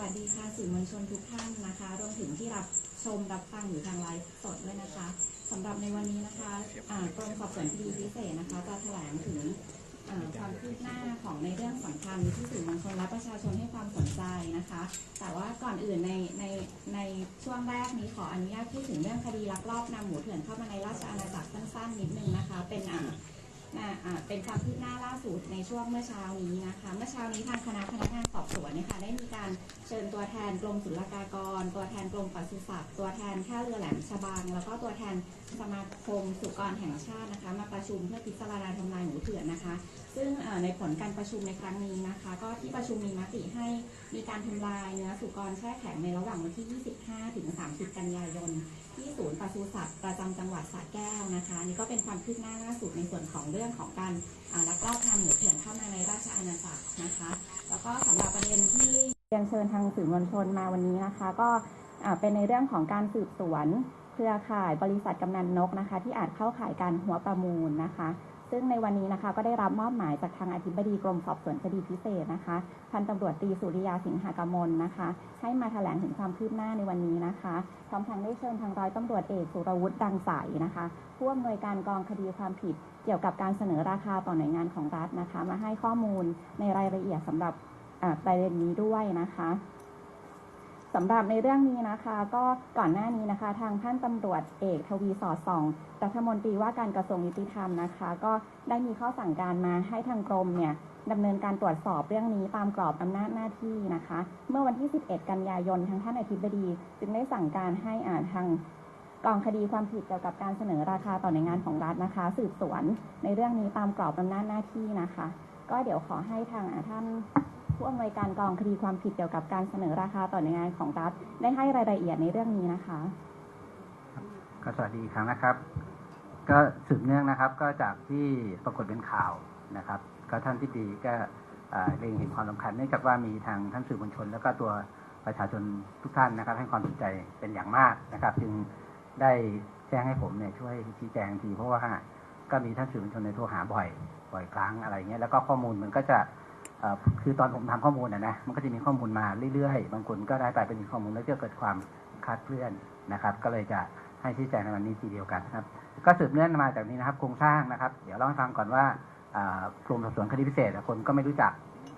วัสดีค่ะสื่อมวลชนทุกท่านนะคะรวมถึงที่รับชมรับฟังอยู่ทางไลฟ์สดด้วยนะคะสำหรับในวันนี้นะคะกรมสอบสวนคดีพิเศษนะคะจะแถลงถึงความคืบหน้าของในเรื่องสำคัญที่สื่อมวลชนและประชาชนให้ความสนใจนะคะ แต่ว่าก่อนอื่นในในในช่วงแรกนี้ขออนุญาตพูดถึงเรื่องคดีลักลอบนำหมูเถื่อนเข้ามาในราชอาณาจักรสั้นๆนิดนึงนะคะ เป็นอ่าอ่าอ่า เป็นความคืบหน้าล่าสุดในช่วงเมื่อเช้านี้นะคะ เมื่อเช้านี้ทางคณะพนักงานสอบสวนนะคะได้มีการเชิญตัวแทนกรมศุลกากร ตัวแทนกรมปศุสัตว์ตัวแทนท่าเรือแหลมฉบังแล้วก็ตัวแทนสมาคมสุกรแห่งชาตินะคะ มาประชุมเพื่อพิจารณาทำลายหมูเถื่อนนะคะ ซึ่งในผลการประชุมในครั้งนี้นะคะ ก็ที่ประชุมมีมติให้มีการทำลายเนื้อสุกรแช่แข็งในระหว่างวันที่ 25 ถึง 30 กันยายน ที่ศูนย์ปศุสัตว์ประจำจังหวัดสระแก้วนะคะ นี่ก็เป็นความคืบหน้าล่าสุดในส่วนของเรื่องของการลักลอบนำหมูเถื่อนเข้ามาในราชอาณาจักรนะคะ แล้วก็สำหรับประเด็นที่เรียนเชิญทางสื่อมวลชนมาวันนี้นะคะ ก็เป็นในเรื่องของการสืบสวนเครือข่ายบริษัทกำนันนกนะคะ ที่อาจเข้าข่ายการหัวประมูลนะคะ ซึ่งในวันนี้นะคะ ก็ได้รับมอบหมายจากทางอธิบดีกรมสอบสวนคดีพิเศษนะคะพันตำรวจตรีสุริยาสิงหากมลนะคะ ให้มาแถลงถึงความคืบหน้าในวันนี้นะคะพร้อมทางได้เชิญทางร้อยตำรวจเอกสุรวุฒิดังใสนะคะผู้อำนวยการกองคดีความผิด เกี่ยวกับการเสนอราคาต่อหน่วยงานของรัฐนะคะ มาให้ข้อมูลในรายละเอียดสำหรับประเด็นนี้ด้วยนะคะ สำหรับในเรื่องนี้นะคะ ก็ก่อนหน้านี้นะคะ ทางท่านตำรวจเอกทวีสอดส่องรัฐมนตรีว่าการกระทรวงยุติธรรมนะคะ ก็ได้มีข้อสั่งการมาให้ทางกรมเนี่ยดำเนินการตรวจสอบเรื่องนี้ตามกรอบอำนาจหน้าที่นะคะ เมื่อวันที่ 11 กันยายนทางท่านอธิบดี จึงได้สั่งการให้อ่านทางกองคดีความผิดเกี่ยวกับการเสนอราคาต่อหน่วยงานของรัฐนะคะ สืบสวนในเรื่องนี้ตามกรอบอำนาจหน้าที่นะคะ ก็เดี๋ยวขอให้ทางท่าน ผู้อำนวยการกองคดีความผิดเกี่ยวกับการเสนอราคาต่อหน่วยงานของรัฐได้ให้รายละเอียดในเรื่องนี้นะคะก็สวัสดีครั้งนะครับ ก็สืบเนื่องนะครับ ก็จากที่ปรากฏเป็นข่าวนะครับ ก็ท่านที่ดีก็เล็งเห็นความสำคัญเนื่องจากว่ามีทางท่านสื่อมวลชน แล้วก็ตัวประชาชนทุกท่านนะครับ ให้ความสนใจเป็นอย่างมากนะครับ จึงได้แจ้งให้ผมเนี่ยช่วยชี้แจงทีเพราะว่าก็มีท่านสื่อมวลชนในโทรหาบ่อยบ่อยครั้งอะไรเงี้ยแล้วก็ข้อมูลมันก็จะ คือตอนผมทำข้อมูลนะนะมันก็จะมีข้อมูลมาเรื่อยๆ บางคนก็ได้ไปเป็นข้อมูลแล้วจะเกิดความคาดเคลื่อนนะครับ ก็เลยจะให้ชี้แจงในวันนี้ทีเดียวกันครับ ก็สืบเนื่องมาจากนี้นะครับโครงสร้างนะครับ เดี๋ยวเล่าให้ฟังก่อนว่ากลุ่มสอบสวนคดีพิเศษคนก็ไม่รู้จัก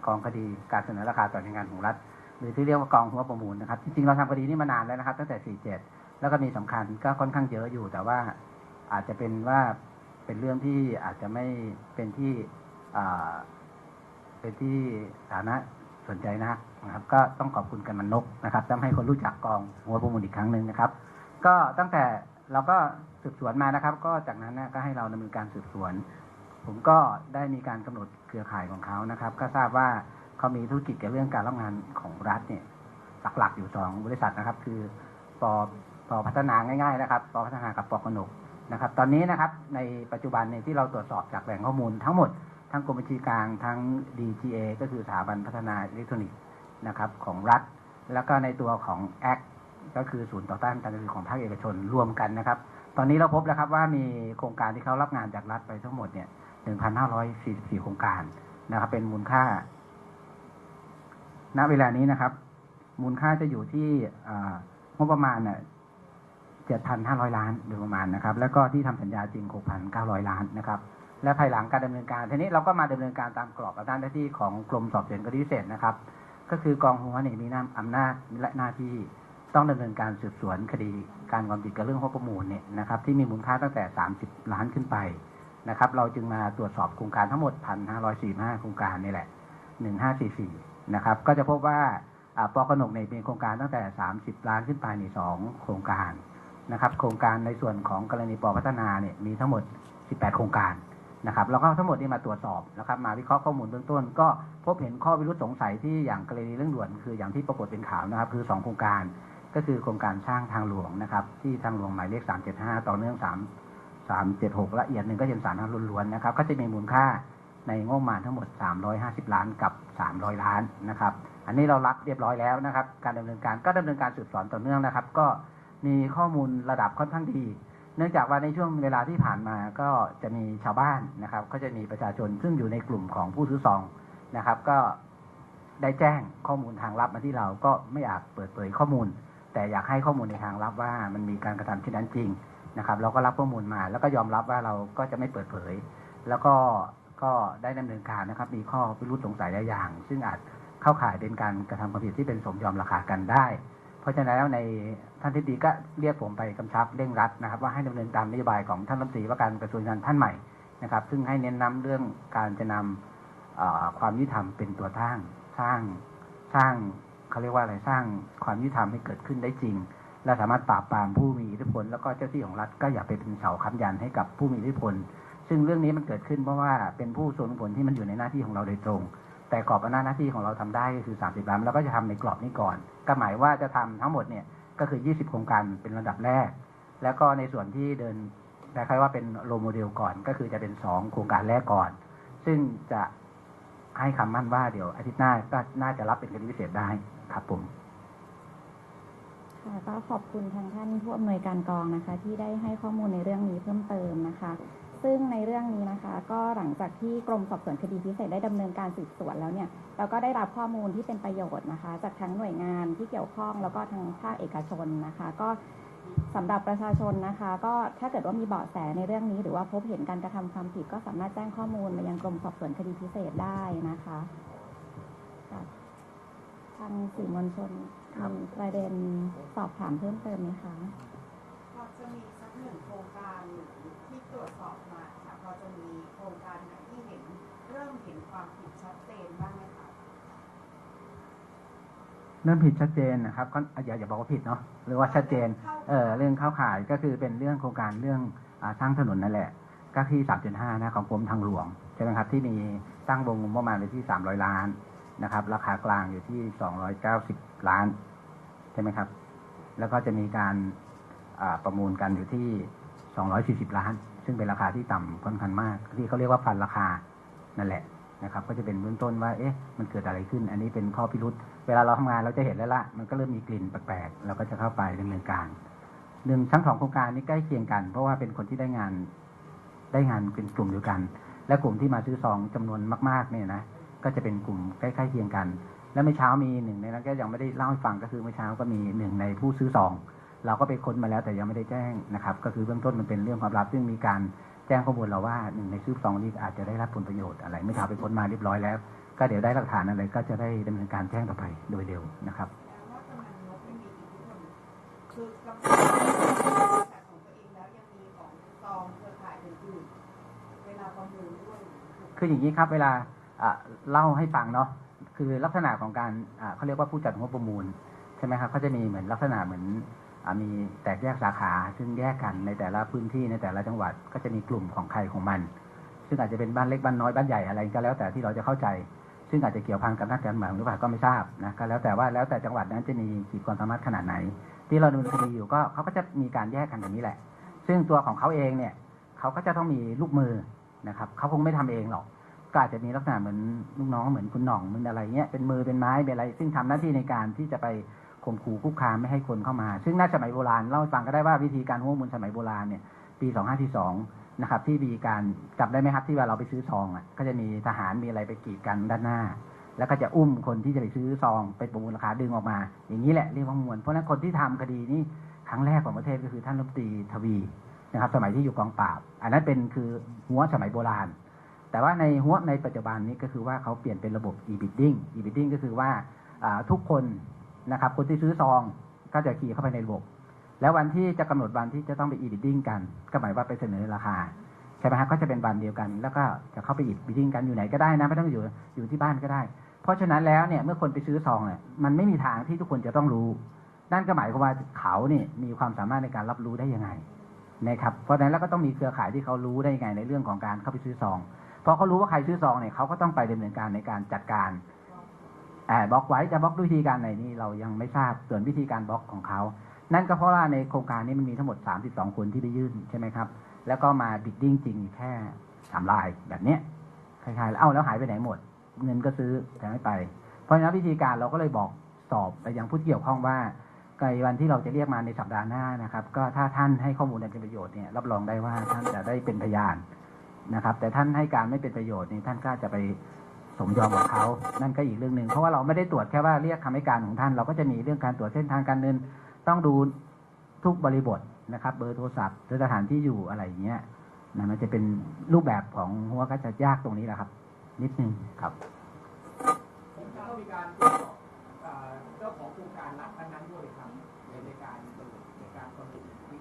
กองคดีการเสนอราคาต่อหน่วยงานของรัฐ หรือที่เรียกว่ากองหัวประมูลนะครับ จริงๆเราทำคดีนี้มานานแล้วนะครับ ตั้งแต่ 47 แล้วก็มีสำคัญก็ค่อนข้างเยอะอยู่ แต่ว่าอาจจะเป็นว่าเป็นเรื่องที่อาจจะไม่เป็นที่อ่า เป็นที่ฐานะสนใจนักนะครับ ก็ต้องขอบคุณกันมันนกนะครับทำให้คนรู้จักกองหัวประมูลอีกครั้งหนึ่งนะครับ ก็ตั้งแต่เราก็สืบสวนมานะครับ ก็จากนั้นนะก็ให้เราดำเนินการสืบสวน ผมก็ได้มีการกำหนดเครือข่ายของเขานะครับ ก็ทราบว่าเขามีธุรกิจเกี่ยวกับเรื่องการรับงานของรัฐเนี่ยหลักๆอยู่สองบริษัทนะครับ คือปอปอพัฒนาง่าย ๆ นะครับปอพัฒนากับปอกนกนะครับ ตอนนี้นะครับในปัจจุบันเนี่ยที่เราตรวจสอบจากแหล่งข้อมูลทั้งหมด ทั้งกรมบัญชีกลางทั้ง DGA ก็คือสถาบันพัฒนาอิเล็กทรอนิกส์นะครับของรัฐ แล้วก็ในตัวของแอคก็คือศูนย์ต่อต้านการทุจริตของภาคเอกชนรวมกันนะครับ ตอนนี้เราพบแล้วครับว่ามีโครงการที่เขารับงานจากรัฐไปทั้งหมดเนี่ย1,544 โครงการนะครับ เป็นมูลค่า ณ เวลานี้นะครับ มูลค่าจะอยู่ที่อ่างบประมาณเนี่ย7,500 ล้านโดยประมาณนะครับ แล้วก็ที่ทำสัญญาจริง 6,900 ล้านนะครับ และภายหลังการดำเนินการ ทีนี้เราก็มาดำเนินการตามกรอบอำนาจหน้าที่ของกรมสอบสวนคดีพิเศษนะครับ ก็คือกองหัวเนี่ยมีอำนาจและหน้าที่ต้องดำเนินการสืบสวนคดีการความผิดกับเรื่องข้อประมูลเนี่ยนะครับที่มีมูลค่าตั้งแต่ 30 ล้านขึ้นไปนะครับ เราจึงมาตรวจสอบโครงการทั้งหมด 1,545 โครงการนี่แหละ 1544 นะครับ ก็จะพบว่าอ่าปกนกเนี่ยมีโครงการตั้งแต่ 30 ล้านขึ้นไปในสองโครงการนะครับ โครงการในส่วนของกรณีปอพัฒนาเนี่ยมีทั้งหมด 18 โครงการ นะครับแล้วก็ทั้งหมดนี้มาตรวจสอบนะครับมาวิเคราะห์ข้อมูลเบื้องต้น ก็พบเห็นข้อวิรุธสงสัยที่อย่างกรณีเรื่องด่วนคืออย่างที่ปรากฏเป็นข่าวนะครับ คือ 2 โครงการก็คือโครงการสร้างทางหลวงนะครับ ที่ทางหลวงหมายเลข 375 ต่อเนื่อง 3 376 ละเอียดหนึ่งก็เป็นสารทางล้วนๆนะครับ ก็จะมีมูลค่าในงบประมาณทั้งหมด 350 ล้านกับ 300 ล้านนะครับ อันนี้เรารับเรียบร้อยแล้วนะครับ การดำเนินการก็ดำเนินการสืบสวนต่อเนื่องนะครับ ก็มีข้อมูลระดับค่อนข้างดี เนื่องจากว่าในช่วงเวลาที่ผ่านมาก็จะมีชาวบ้านนะครับ ก็จะมีประชาชนซึ่งอยู่ในกลุ่มของผู้ซื้อซองนะครับ ก็ได้แจ้งข้อมูลทางลับมาที่เราก็ไม่อยากเปิดเผยข้อมูล แต่อยากให้ข้อมูลในทางลับว่ามันมีการกระทำเช่นนั้นจริงนะครับ เราก็รับข้อมูลมา แล้วก็ยอมรับว่าเราก็จะไม่เปิดเผย แล้วก็ก็ได้ดำเนินการนะครับ มีข้อพิรุษสงสัยหลายอย่าง ซึ่งอาจเข้าข่ายเป็นการกระทำความผิดที่เป็นสมยอมราคากันได้ ราะฉะนั้นแล้วในท่านทิบดีก็เรียกผมไปกำชับเร่งรัดนะครับ ว่าให้ดำเนินตามนโยบายของท่านรัฐมนตรีว่าการกระทรวงการท่านใหม่นะครับ ซึ่งให้เน้นย้ำเรื่องการจะนำเอ่อความยุติธรรมเป็นตัวตั้งสร้างสร้างเขาเรียกว่าอะไรสร้างความยุติธรรมให้เกิดขึ้นได้จริง และสามารถปราบปรามผู้มีอิทธิพลแล้วก็เจ้าที่ของรัฐก็อย่าไปเป็นเสาค้ำยันให้กับผู้มีอิทธิพล ซึ่งเรื่องนี้มันเกิดขึ้นเพราะว่าเป็นผู้ทรงผลที่มันอยู่ในหน้าที่ของเราโดยตรง แต่กรอบอำนาจหน้าที่ของเราทำได้ก็คือ 30 ล้านเราก็จะทำในกรอบนี้ก่อน ก็หมายว่าจะทำทั้งหมดเนี่ยก็คือ 20 โครงการเป็นระดับแรก แล้วก็ในส่วนที่เดินคล้ายๆว่าเป็นโรโมเดลก่อนก็คือจะเป็น 2 โครงการแรกก่อน ซึ่งจะให้คำมั่นว่าเดี๋ยวอาทิตย์หน้าก็น่าจะรับเป็นคดีพิเศษได้ครับผมค่ะก็ขอบคุณทางท่านผู้อำนวยการกองนะคะ ที่ได้ให้ข้อมูลในเรื่องนี้เพิ่มเติมนะคะ ซึ่งในเรื่องนี้นะคะ ก็หลังจากที่กรมสอบสวนคดีพิเศษได้ดำเนินการสืบสวนแล้วเนี่ยเราก็ได้รับข้อมูลที่เป็นประโยชน์นะคะ จากทั้งหน่วยงานที่เกี่ยวข้องแล้วก็ทางภาคเอกชนนะคะ ก็สำหรับประชาชนนะคะ ก็ถ้าเกิดว่ามีเบาะแสในเรื่องนี้ หรือว่าพบเห็นการกระทำความผิดก็สามารถแจ้งข้อมูลมายังกรมสอบสวนคดีพิเศษได้นะคะค่ะทางสื่อมวลชนครับมีประเด็นสอบถามเพิ่มเติมไหมคะพอ จะมีสักหนึ่งโครงการที่ตรวจสอบมาค่ะพอจะมีโครงการไหนที่เห็นเริ่มเห็นความผิดชัดเจนบ้างไหมคะเริ่มผิดชัดเจนนะครับก็อย่าอย่าบอกว่าผิดเนาะหรือว่าชัดเจนเออเรื่องเข้าข่ายก็คือเป็นเรื่องโครงการเรื่องอาสร้างถนนนั่นแหละก็ที่3.5นะของกรมทางหลวงใช่ไหมครับที่มีตั้งวงงบประมาณไปที่300ล้านนะครับ ราคากลางอยู่ที่290ล้านใช่ไหมครับ แล้วก็จะมีการอ่า ประมูลกันอยู่ที่ 240 ล้าน ซึ่งเป็นราคาที่ต่ำค่อนข้างมาก ที่เขาเรียกว่าพันราคานั่นแหละนะครับ ก็จะเป็นเบื้องต้นว่า เอ๊ะ มันเกิดอะไรขึ้น อันนี้เป็นข้อพิรุษเวลาเราทำงานเราจะเห็นแล้วละมันก็เริ่มมีกลิ่นแปลกๆเราก็จะเข้าไปดำเนินการหนึ่งทั้งสองโครงการนี้ใกล้เคียงกัน เพราะว่าเป็นคนที่ได้งานได้งานเป็นกลุ่มเดียวกัน และกลุ่มที่มาซื้อซองจำนวนมาก ๆ เนี่ยนะก็จะเป็นกลุ่มใกล้ๆเคียงกัน และเมื่อเช้ามีหนึ่งในนั้นก็ยังไม่ได้เล่าให้ฟังก็คือเมื่อเช้าก็มีหนึ่งในผู้ซื้อซอง เราก็ไปค้นมาแล้วแต่ยังไม่ได้แจ้งนะครับ ก็คือเบื้องต้นมันเป็นเรื่องความลับซึ่งมีการแจ้งข้อมูลเราว่าหนึ่งในซื้อซองนี้อาจจะได้รับผลประโยชน์อะไรเมื่อเช้าไปค้นมาเรียบร้อยแล้ว ก็เดี๋ยวได้หลักฐานอะไรก็จะได้ดำเนินการแจ้งต่อไปโดยเร็วนะครับแปลว่ากำนันนกไม่มีอิทธิพลคือกำนันนกแต่ของตัวเองแล้วยังมีของซองเครือข่ายอื่นๆเวลาประมูลด้วยคืออย่างนี้ครับ เวลาอะเล่าให้ฟังเนาะคือลักษณะของการอะเขาเรียกว่าผู้จัดงบประมูลใช่ไหมครับเขาจะมีเหมือนลักษณะเหมือนอะ มีแตกแยกสาขาซึ่งแยกกันในแต่ละพื้นที่ในแต่ละจังหวัดก็จะมีกลุ่มของใครของมัน ซึ่งอาจจะเป็นบ้านเล็กบ้านน้อยบ้านใหญ่อะไรก็แล้วแต่ที่เราจะเข้าใจ ซึ่งอาจจะเกี่ยวพันกับนักการเมืองหรือเปล่าก็ไม่ทราบนะก็แล้วแต่ว่าแล้วแต่จังหวัดนั้นจะมีขีดความสามารถขนาดไหน ที่เราดำเนินคดีอยู่ก็เขาก็จะมีการแยกกันอย่างนี้แหละ ซึ่งตัวของเขาเองเนี่ยเขาก็จะต้องมีลูกมือนะครับเขาคงไม่ทำเองหรอกก็อาจจะมีลักษณะเหมือนลูกน้องเหมือนคุณหน่องเหมือนอะไรเงี้ยเป็นมือเป็นไม้เป็นอะไร ซึ่งทำหน้าที่ในการที่จะไป ข่มขู่คุกคามไม่ให้คนเข้ามา ซึ่งน่าสมัยโบราณเล่าให้ฟังก็ได้ว่าวิธีการหัวมูลสมัยโบราณเนี่ยปี2 5 2นะครับ ที่มีการจับได้ไหมครับที่ว่าเราไปซื้อซองอะก็จะมีทหารมีอะไรไปกีดกันด้านหน้า แล้วก็จะอุ้มคนที่จะไปซื้อซองไปประมูลราคาดึงออกมา อย่างนี้แหละเรียกว่ามวลเพราะนั้นคนที่ทำคดีนี้ครั้งแรกของประเทศก็คือท่านรัฐมนตรีทวีนะครับ สมัยที่อยู่กองปราบ อันนั้นเป็นคือหัวสมัยโบราณ แต่ว่าในหัวในปัจจุบันนี้ก็คือว่าเขาเปลี่ยนเป็นระบบ e-bidding e-bidding ก็คือว่าทุกคน นะครับ คนที่ซื้อซองก็จะขี่เข้าไปในระบบ แล้ววันที่จะกำหนดวันที่จะต้องไป e-bidding กัน ก็หมายว่าไปเสนอราคาใช่ไหมฮะก็จะเป็นวันเดียวกัน แล้วก็จะเข้าไป e-bidding กันอยู่ไหนก็ได้นะไม่ต้องอยู่อยู่ที่บ้านก็ได้ เพราะฉะนั้นแล้วเนี่ยเมื่อคนไปซื้อซองเนี่ยมันไม่มีทางที่ทุกคนจะต้องรู้ นั่นก็หมายความว่าเขาเนี่ยมีความสามารถในการรับรู้ได้ยังไงนะครับเพราะฉะนั้นแล้วก็ต้องมีเครือข่ายที่เขารู้ได้ยังไงในเรื่องของการเข้าไปซื้อซองพราะเขารู้ว่าใครซื้อซองเนี่ยเขาก็ต้องไปดำเนินการในการจัดการ บล็อกไว้จะบล็อกด้วยวิธีการไหนนี่เรายังไม่ทราบส่วนวิธีการบล็อกของเขา นั่นก็เพราะว่าในโครงการนี้มันมีทั้งหมด 32 คนที่ไปยื่นใช่ไหมครับ แล้วก็มาบิดดิ้งจริงแค่สามลายแบบเนี้ยคล้ายๆแล้วเอ้าแล้วหายไปไหนหมด เงินก็ซื้อแต่ไม่ไป เพราะฉะนั้นวิธีการเราก็เลยบอกสอบไปยังผู้ที่เกี่ยวข้องว่าในวันที่เราจะเรียกมาในสัปดาห์หน้านะครับ ก็ถ้าท่านให้ข้อมูลอันเป็นประโยชน์เนี่ยรับรองได้ว่าท่านจะได้เป็นพยานนะครับ แต่ท่านให้การไม่เป็นประโยชน์นี่ท่านก็จะไป สมยอมกับเขานั่นก็อีกเรื่องหนึ่งเพราะว่าเราไม่ได้ตรวจแค่ว่าเรียกคำให้การของท่าน เราก็จะมีเรื่องการตรวจเส้นทางการเงิน ต้องดูทุกบริบทนะครับ เบอร์โทรศัพท์สถานที่อยู่อะไรอย่างเงี้ยนะมันจะเป็นรูปแบบของหัวก็จะยากตรงนี้แหละครับ นิดนึงครับก็มีการตรวจสอบเจ้าของโครงการรัฐนั้นด้วยครับในในการในการประมูลที่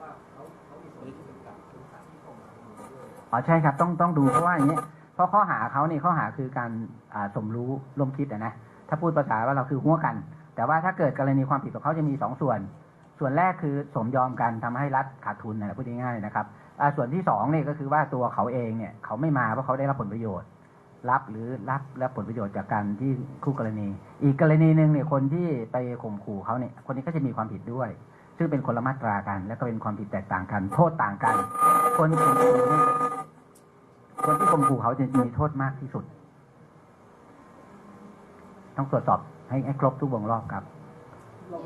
ว่าเขาเขามีส่วนเกี่ยวกับบริษัทที่ส่งมาด้วยอ๋อใช่ครับต้องต้องดูเพราะว่าอย่างนี้ย เพราะข้อหาเขาเนี่ยข้อหาคือการสมรู้ร่วมคิดอะนะ ถ้าพูดภาษาว่าเราคือหัวกัน แต่ว่าถ้าเกิดกรณีความผิดของเขาจะมีสองส่วน ส่วนแรกคือสมยอมกันทำให้รัฐขาดทุนนะพูดง่ายๆนะครับ ส่วนที่สองเนี่ยก็คือว่าตัวเขาเองเนี่ยเขาไม่มาเพราะเขาได้รับผลประโยชน์ รับหรือรับรับผลประโยชน์จากการที่คู่กรณี อีกกรณีหนึ่งเนี่ยคนที่ไปข่มขู่เขาเนี่ยคนนี้ก็จะมีความผิดด้วย ซึ่งเป็นคนละมาตรากัน และก็เป็นความผิดแตกต่างกัน โทษต่างกัน คนข่มขู่เนี่ย คนที่ข่มขู่เขาจะมีโทษมากที่สุด ต้องตรวจสอบให้ให้ครบทุกวงรอบครับเรา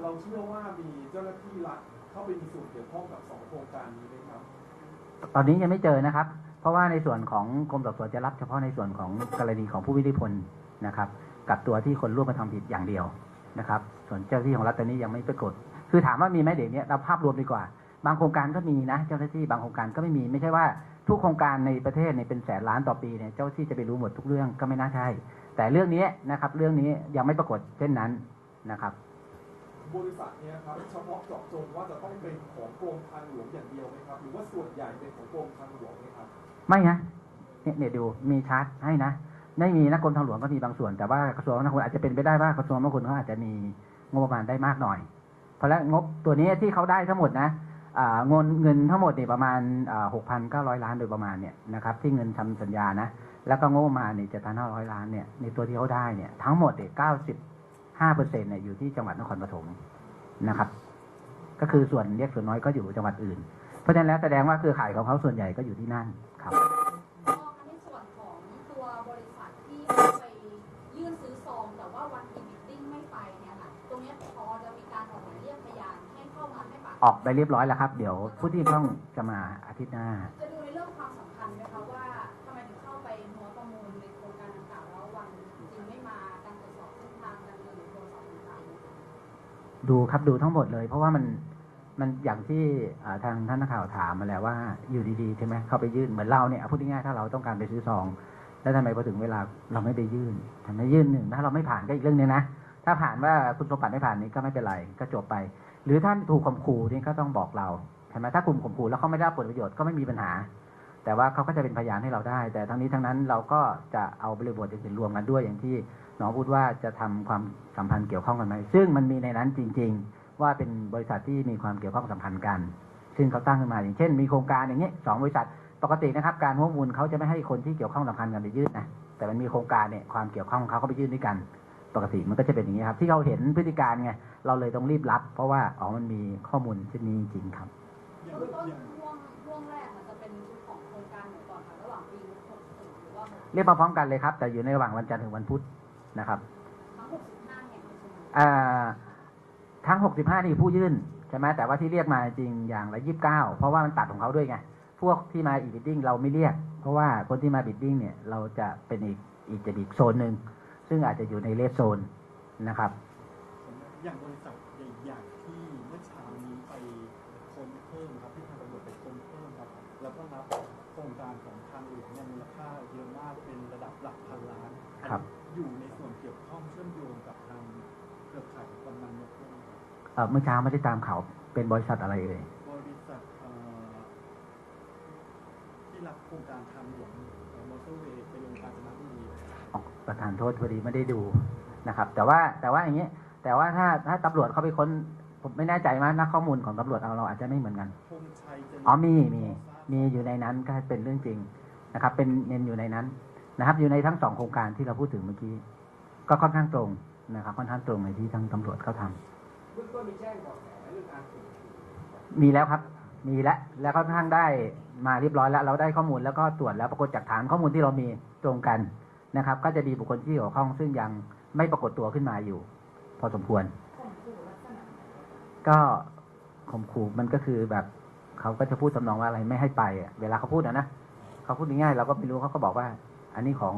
เราเชื่อว่ามีเจ้าหน้าที่รัฐเข้าไปมีส่วนเกี่ยวข้องกับสองโครงการนี้ไหมครับ ตอนนี้ยังไม่เจอนะครับ เพราะว่าในส่วนของกรมสอบสวนจะรับเฉพาะในส่วนของกรณีของผู้วิริพลนะครับ กับตัวที่คนร่วมกระทำผิดอย่างเดียวนะครับ ส่วนเจ้าหน้าที่ของรัฐตอนนี้ยังไม่ปรากฏ คือถามว่ามีไหมเดี๋ยวนี้เราภาพรวมดีกว่า บางโครงการก็มีนะเจ้าหน้าที่บางโครงการก็ไม่มี ไม่ใช่ว่าทุกโครงการในประเทศเนี่ยเป็นแสนล้านต่อปีเนี่ยเจ้าหน้าที่จะไปรู้หมดทุกเรื่องก็ไม่น่าใช่ แต่เรื่องนี้นะครับ เรื่องนี้ยังไม่ปรากฏเช่นนั้นนะครับ บริษัทเนี้ยครับเฉพาะเจาะจงว่าจะต้องเป็นของกรมทางหลวงอย่างเดียวไหมครับหรือว่าส่วนใหญ่เป็นของกรมทางหลวงไหมครับไม่นะเนี่ยเนี่ยดูมีชาร์ตให้นะไม่มีนะกรมทางหลวงก็มีบางส่วน แต่ว่ากระทรวงคมนาคมอาจจะเป็นไปได้ว่ากระทรวงคมนาคมเขาอาจจะมีงบประมาณได้มากหน่อย เพราะแล้วงบตัวนี้ที่เขาได้ทั้งหมดนะอ่า เงินเงินทั้งหมดเนี่ยประมาณหกพันเก้าร้อยล้านโดยประมาณเนี่ยนะครับที่เงินทำสัญญานะแล้วก็งบประมาณเนี่ยเจ็ดพันห้าร้อยล้านเนี่ยในตัวที่เขาได้เนี่ยทั้งหมดเนี่ยเก้าสิบห้าเปอร์เซ็นต์เนี่ยอยู่ที่จังหวัดนครปฐมนะครับ ก็คือส่วนเรียกส่วนน้อยก็อยู่จังหวัดอื่น เพราะฉะนั้นแล้วแสดงว่าเครือข่ายของเขาส่วนใหญ่ก็อยู่ที่นั่นครับ ออกไปเรียบร้อยแล้วครับ เดี๋ยวผู้ที่ต้องจะมาอาทิตย์หน้า จะดูในเรื่องความสำคัญไหมคะว่าทำไมถึงเข้าไปหัวประมูลในโครงการต่างๆแล้ววันจริงไม่มาการตรวจสอบเส้นทางการเงินหรือโทรศัพท์ต่างๆดูครับดูทั้งหมดเลย เพราะว่ามันมันอย่างที่อ่าทางท่านนักข่าวถามมาแล้วว่า อยู่ดีๆใช่ไหมเข้าไปยื่นเหมือนเราเนี่ยพูดง่ายๆถ้าเราต้องการไปซื้อซอง แล้วทำไมพอถึงเวลาเราไม่ไปยื่นทำไมยื่นหนึ่งถ้าเราไม่ผ่านก็อีกเรื่องหนึงนะถ้าผ่านว่าคุณสมบัติไม่ผ่านนี้ก็ไม่เป็นไรก็จบไป หรือท่านถูกข่มขู่นี่ก็ต้องบอกเราใช่ไหมถ้ากลุ่มข่มขู่แล้วเขาไม่ได้ผลประโยชน์ก็ไม่มีปัญหา แต่ว่าเขาก็จะเป็นพยานให้เราได้ แต่ทั้งนี้ทั้งนั้นเราก็จะเอาบริบทอื่นรวมกันด้วยอย่างที่น้องพูดว่าจะทำความสัมพันธ์เกี่ยวข้องกันไหมซึ่งมันมีในนั้นจริง ๆ ว่าเป็นบริษัทที่มีความเกี่ยวข้องสัมพันธ์กัน ซึ่งเขาตั้งขึ้นมาอย่างเช่น มีโครงการอย่างนี้สองบริษัทปกตินะครับ การข้อมูลเขาจะไม่ให้คนที่เกี่ยวข้องสัมพันธ์กันไปยื่นนะแต่มันมีโครงการเนี่ยความเกี่ยวข้องของเขาเขาไปยื่นด้วยกัน ปกติมันก็จะเป็นอย่างนี้ครับ ที่เราเห็นพฤติการไงเราเลยต้องรีบรับ เพราะว่าอ๋อมันมีข้อมูลเช่นนี้จริงครับเบื้องต้นช่วงช่วงแรกมันจะเป็นชุดของโครงการไหนก่อนคะระหว่างปี60หรือว่าเรียกมาพร้อมกันเลยครับ แต่อยู่ในระหว่างวันจันทร์ถึงวันพุธนะครับทั้ง65แห่งเลยใช่ไหมอ่าทั้ง 65 นี่ผู้ยื่นใช่ไหมแต่ว่าที่เรียกมาจริงอย่างละ 29 เพราะว่ามันตัดของเขาด้วยไงพวกที่มาอีบิดดิ้งเราไม่เรียก เพราะว่าคนที่มาบิดดิ้งเนี่ยเราจะเป็นอีกอีกจะอีกโซนหนึ่ง ซึ่งอาจจะอยู่ในเลสโซนนะครับ อย่างบริษัทใหญ่ๆที่เมื่อเช้านี้ไปค้นเพิ่มครับที่ทางตำรวจไปค้นเพิ่มครับ แล้วก็รับโครงการของทางหลวงเนี่ยมูลค่าเยอะมากเป็นระดับหลักพันล้านครับอยู่ในส่วนเกี่ยวข้องเชื่อมโยงกับทางเครือข่ายของกำนันนกด้วยไหมครับเอ่อเมื่อเช้าไม่ได้ตามข่าวเป็นบริษัทอะไรเอ่ยบริษัทเอ่อที่รับโครงการทางหลวง ประธานโทษพอดีไม่ได้ดูนะครับ แต่ว่าแต่ว่าอย่างนี้แต่ว่าถ้าถ้าตำรวจเขาไปค้น ผมไม่แน่ใจว่านักข้อมูลของตำรวจเอาเราอาจจะไม่เหมือนกันธงชัยเจริญอ๋อมีมีมีอยู่ในนั้นก็เป็นเรื่องจริงนะครับ เป็นเน้นอยู่ในนั้นนะครับ อยู่ในทั้งสองโครงการที่เราพูดถึงเมื่อกี้ ก็ค่อนข้างตรงนะครับ ค่อนข้างตรงในที่ทั้งตำรวจเขาทำเบื้องต้นมีแจ้งเบาะแสเรื่องการข่มขู่มีแล้วครับ มีแล้วแล้วค่อนข้างได้มาเรียบร้อยแล้ว เราได้ข้อมูลแล้วก็ตรวจแล้วปรากฏจากฐานข้อมูลที่เรามีตรงกัน นะครับ ก็จะมีบุคคลที่เกี่ยวข้อง ซึ่งยังไม่ปรากฏตัวขึ้นมาอยู่ พอสมควร ก็ข่มขู่มันก็คือแบบเขาก็จะพูดสำนองว่าอะไรไม่ให้ไปอะเวลาเขาพูดนะนะเขาพูดง่ายๆเราก็ไม่รู้เขาก็บอกว่า อันนี้ของ